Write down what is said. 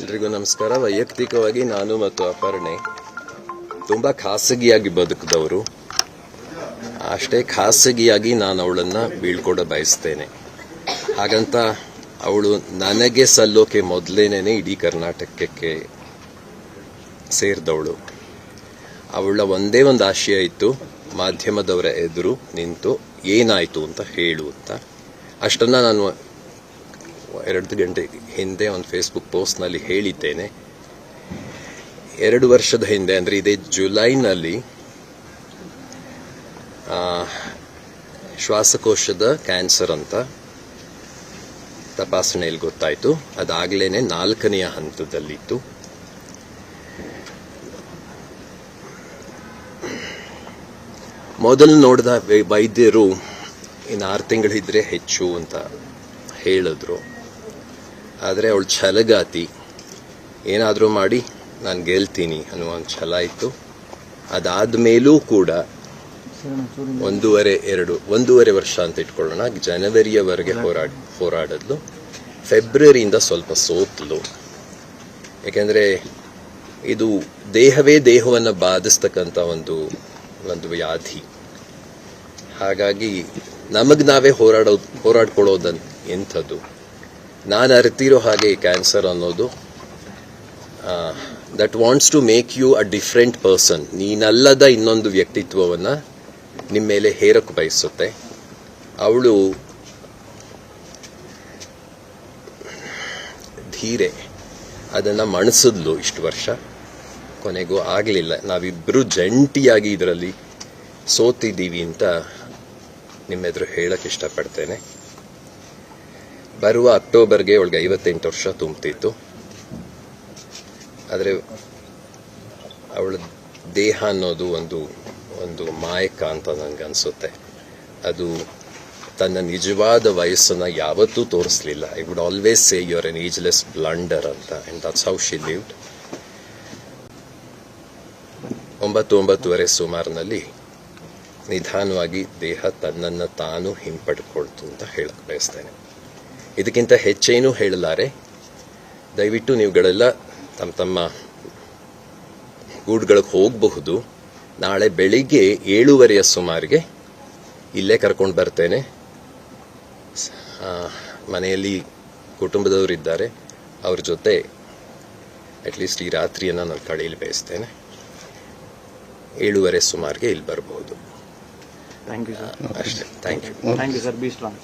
ಎಲ್ರಿಗೂ ನಮಸ್ಕಾರ. ವೈಯಕ್ತಿಕವಾಗಿ ನಾನು ಮತ್ತು ಅಪರ್ಣೆ ತುಂಬಾ ಖಾಸಗಿಯಾಗಿ ಬದುಕಿದವರು. ಅಷ್ಟೇ ಖಾಸಗಿಯಾಗಿ ನಾನು ಅವಳನ್ನ ಬೀಳ್ಕೊಡ ಬಯಸ್ತೇನೆ. ಹಾಗಂತ ಅವಳು ನನಗೆ ಸಲ್ಲೋಕೆ ಮೊದಲೇನೇನೆ ಇಡೀ ಕರ್ನಾಟಕಕ್ಕೆ ಸೇರಿದವಳು. ಅವಳ ಒಂದೇ ಒಂದು ಆಶಯ ಇತ್ತು, ಮಾಧ್ಯಮದವರ ಎದುರು ನಿಂತು ಏನಾಯ್ತು ಅಂತ ಹೇಳು ಅಂತ. ಅಷ್ಟನ್ನ ನಾನು ಎರಡು ಗಂಟೆ ಹಿಂದೆ ಒಂದು ಫೇಸ್ಬುಕ್ ಪೋಸ್ಟ್ನಲ್ಲಿ ಹೇಳಿದ್ದೇನೆ. ಎರಡು ವರ್ಷದ ಹಿಂದೆ, ಅಂದರೆ ಇದೇ ಜುಲೈನಲ್ಲಿ ಶ್ವಾಸಕೋಶದ ಕ್ಯಾನ್ಸರ್ ಅಂತ ತಪಾಸಣೆಯಲ್ಲಿ ಗೊತ್ತಾಯಿತು. ಅದಾಗಲೇ ನಾಲ್ಕನೆಯ ಹಂತದಲ್ಲಿತ್ತು. ಮೊದಲು ನೋಡಿದ ವೈದ್ಯರು, ಇನ್ನು ಆರು ತಿಂಗಳಿದ್ರೆ ಹೆಚ್ಚು ಅಂತ ಹೇಳಿದ್ರು. ಆದರೆ ಅವಳು ಛಲಗಾತಿ. ಏನಾದರೂ ಮಾಡಿ ನಾನು ಗೆಲ್ತೀನಿ ಅನ್ನುವ ಒಂದು ಛಲ ಇತ್ತು. ಅದಾದ ಮೇಲೂ ಕೂಡ ಒಂದೂವರೆ, ಎರಡು, ಒಂದೂವರೆ ವರ್ಷ ಅಂತ ಇಟ್ಕೊಳ್ಳೋಣ. ಜನವರಿಯವರೆಗೆ ಹೋರಾಡ್, ಹೋರಾಡಿದ್ಲು. ಫೆಬ್ರವರಿಯಿಂದ ಸ್ವಲ್ಪ ಸೋತ್ಲು. ಯಾಕೆಂದರೆ ಇದು ದೇಹವೇ ದೇಹವನ್ನು ಬಾಧಿಸ್ತಕ್ಕಂಥ ಒಂದು ಒಂದು ವ್ಯಾಧಿ. ಹಾಗಾಗಿ ನಮಗೆ ನಾವೇ ಹೋರಾಡೋದು ಹೋರಾಡ್ಕೊಳ್ಳೋದನ್ನು ಎಂಥದ್ದು. ನಾನು ಅರಿತಿರೋ ಹಾಗೆ ಈ ಕ್ಯಾನ್ಸರ್ ಅನ್ನೋದು that wants to make you a different person ನೀನಲ್ಲದ ಇನ್ನೊಂದು ವ್ಯಕ್ತಿತ್ವವನ್ನು ನಿಮ್ಮ ಮೇಲೆ ಹೇರಕ್ಕೆ ಬಯಸುತ್ತೆ. ಅವಳು ಧೀರೆ, ಅದನ್ನು ಮಣಿಸಿದ್ಲು ಇಷ್ಟು ವರ್ಷ. ಕೊನೆಗೂ ಆಗಲಿಲ್ಲ. ನಾವಿಬ್ಬರು ಜಂಟಿಯಾಗಿ ಇದರಲ್ಲಿ ಸೋತಿದ್ದೀವಿ ಅಂತ ನಿಮ್ಮೆದುರು ಹೇಳಕ್ಕೆ ಇಷ್ಟಪಡ್ತೇನೆ. ಬರುವ ಅಕ್ಟೋಬರ್ಗೆ ಅವಳಿಗೆ ಐವತ್ತೆಂಟು ವರ್ಷ ತುಂಬ್ತಿತ್ತು. ಆದರೆ ಅವಳ ದೇಹ ಅನ್ನೋದು ಒಂದು ಒಂದು ಮಾಯಕ ಅಂತ ನನಗೆ ಅನಿಸುತ್ತೆ. ಅದು ತನ್ನ ನಿಜವಾದ ವಯಸ್ಸನ್ನು ಯಾವತ್ತೂ ತೋರಿಸ್ಲಿಲ್ಲ. I would always say your an ageless blunder ಅಂತ and that's how she lived ಒಂಬತ್ತು ಒಂಬತ್ತುವರೆ ಸುಮಾರಿನಲ್ಲಿ ನಿಧಾನವಾಗಿ ದೇಹ ತನ್ನನ್ನು ತಾನು ಹಿಂಪಡ್ಕೊಳ್ತು ಅಂತ ಹೇಳಕ್ಕೆ ಬಯಸ್ತೇನೆ. ಇದಕ್ಕಿಂತ ಹೆಚ್ಚೇನೂ ಹೇಳಲಾರೆ. ದಯವಿಟ್ಟು ನೀವುಗಳೆಲ್ಲ ತಮ್ಮ ತಮ್ಮ ಗೂಡ್ಗಳಿಗೆ ಹೋಗಬಹುದು. ನಾಳೆ ಬೆಳಿಗ್ಗೆ ಏಳುವರೆಯ ಸುಮಾರಿಗೆ ಇಲ್ಲೇ ಕರ್ಕೊಂಡು ಬರ್ತೇನೆ. ಮನೆಯಲ್ಲಿ ಕುಟುಂಬದವರಿದ್ದಾರೆ ಅವ್ರ ಜೊತೆ ಅಟ್ಲೀಸ್ಟ್ ಈ ರಾತ್ರಿಯನ್ನು ನಾನು ಕಳೆಯಲು ಬಯಸ್ತೇನೆ. ಏಳುವರೆ ಸುಮಾರಿಗೆ ಇಲ್ಲಿ ಬರಬಹುದು. ಥ್ಯಾಂಕ್ ಯು ಅಷ್ಟೇ. Thank you thank you sir be strong